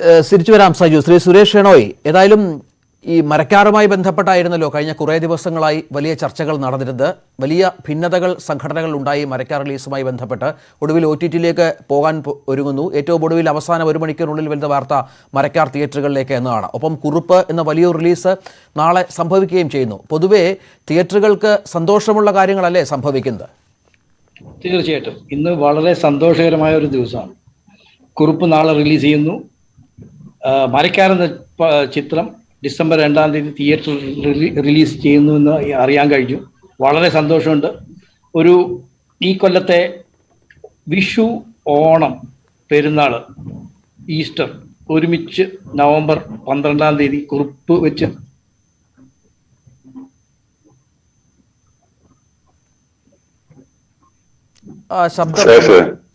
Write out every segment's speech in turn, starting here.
തിരിച്ചു വരാം സജു. ശ്രീ സുരേഷ് ഷെണോയ് ഏതായാലും ഈ മരക്കാറുമായി ബന്ധപ്പെട്ടായിരുന്നല്ലോ കഴിഞ്ഞ കുറേ ദിവസങ്ങളായി വലിയ ചർച്ചകൾ നടന്നിരുന്നത്. വലിയ ഭിന്നതകൾ സംഘടനകൾ ഉണ്ടായി മരക്കാർ റിലീസുമായി ബന്ധപ്പെട്ട്. ഒടുവിൽ ഒ ടി ടിയിലേക്ക് പോകാൻ ഒരുങ്ങുന്നു. ഏറ്റവും ഒടുവിൽ അവസാനം ഒരു മണിക്കൂറിനുള്ളിൽ വരുന്ന വാർത്ത മരക്കാർ തിയേറ്ററുകളിലേക്ക് എന്നതാണ്. ഒപ്പം കുറുപ്പ് എന്ന വലിയൊരു റിലീസ് നാളെ സംഭവിക്കുകയും ചെയ്യുന്നു. പൊതുവേ തിയേറ്ററുകൾക്ക് സന്തോഷമുള്ള കാര്യങ്ങളല്ലേ സംഭവിക്കുന്നത്? തീർച്ചയായിട്ടും. ഇന്ന് വളരെ സന്തോഷകരമായ ഒരു ദിവസമാണ്. കുറിപ്പ് നാളെ റിലീസ് ചെയ്യുന്നു. മരക്കാരെന്ന ചിത്രം ഡിസംബർ രണ്ടാം തീയതി തിയേറ്ററിൽ റിലീസ് ചെയ്യുന്നു എന്ന് അറിയാൻ കഴിഞ്ഞു. വളരെ സന്തോഷമുണ്ട്. ഒരു ഈ കൊല്ലത്തെ വിഷു ഓണം പെരുന്നാൾ ഈസ്റ്റർ ഒരുമിച്ച് നവംബർ പന്ത്രണ്ടാം തീയതി കുറിപ്പ് വെച്ച്. ആ, ശബ്ദം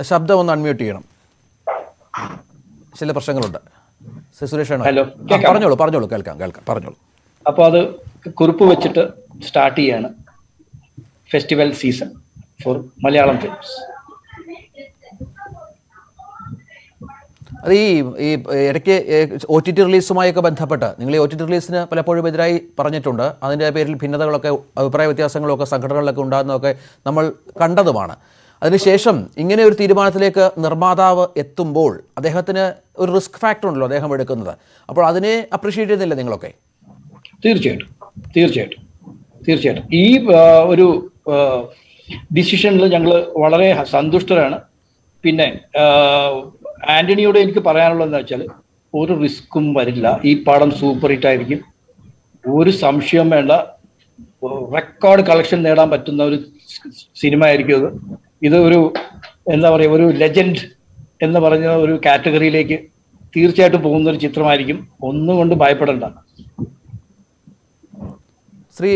ശബ്ദം ഒന്ന് അൺമ്യൂട്ട് ചെയ്യണം. ചില പ്രശ്നങ്ങളുണ്ട്. സുരേഷ്. ഹലോ. പറഞ്ഞോളൂ പറഞ്ഞോളൂ കേൾക്കാം കേൾക്കാം പറഞ്ഞോളൂ അപ്പോൾ അത് കുറിപ്പ് വെച്ചിട്ട് സ്റ്റാർട്ട് ചെയ്യാണ് festival season for Malayalam films അത് ഈ ഈ ഇടയ്ക്ക് ഒ ടി ടി റിലീസുമായൊക്കെ ബന്ധപ്പെട്ട് നിങ്ങൾ ഈ ഒ ടി ടി റിലീസിന് പലപ്പോഴും എതിരായി പറഞ്ഞിട്ടുണ്ട് അതിന്റെ പേരിൽ ഭിന്നതകളൊക്കെ അഭിപ്രായ വ്യത്യാസങ്ങളൊക്കെ സംഘടനകളിലൊക്കെ ഉണ്ടാകുന്നതൊക്കെ നമ്മൾ കണ്ടതുമാണ് അതിനുശേഷം ഇങ്ങനെ ഒരു തീരുമാനത്തിലേക്ക് നിർമ്മാതാവ് എത്തുമ്പോൾ അദ്ദേഹത്തിന് ഒരു റിസ്ക് ഫാക്ടർ ഉണ്ടല്ലോ അദ്ദേഹം എടുക്കുന്നത്. അപ്പോൾ അതിനെ അപ്രീഷിയേറ്റ് ചെയ്യുന്നില്ല നിങ്ങളൊക്കെ? തീർച്ചയായിട്ടും. തീർച്ചയായിട്ടും. തീർച്ചയായിട്ടും. ഈ ഒരു ഡിസിഷനിൽ ഞങ്ങൾ വളരെ സന്തുഷ്ടരാണ്. പിന്നെ ആന്റണിയോട് എനിക്ക് പറയാനുള്ളതെന്ന് വെച്ചാൽ ഒരു റിസ്ക്കും വരില്ല. ഈ പാടം സൂപ്പർ ഹിറ്റ് ആയിരിക്കും. ഒരു സംശയം വേണ്ട. റെക്കോർഡ് കളക്ഷൻ നേടാൻ പറ്റുന്ന ഒരു സിനിമ ആയിരിക്കും ഇത് ഇത് ഒരു എന്താ പറയുക ഒരു ലെജൻഡ് എന്ന് പറഞ്ഞ ഒരു കാറ്റഗറിയിലേക്ക് തീർച്ചയായിട്ടും പോകുന്ന ഒരു ചിത്രമായിരിക്കും. ഒന്നും കൊണ്ട് ഭയപ്പെടേണ്ട. ശ്രീ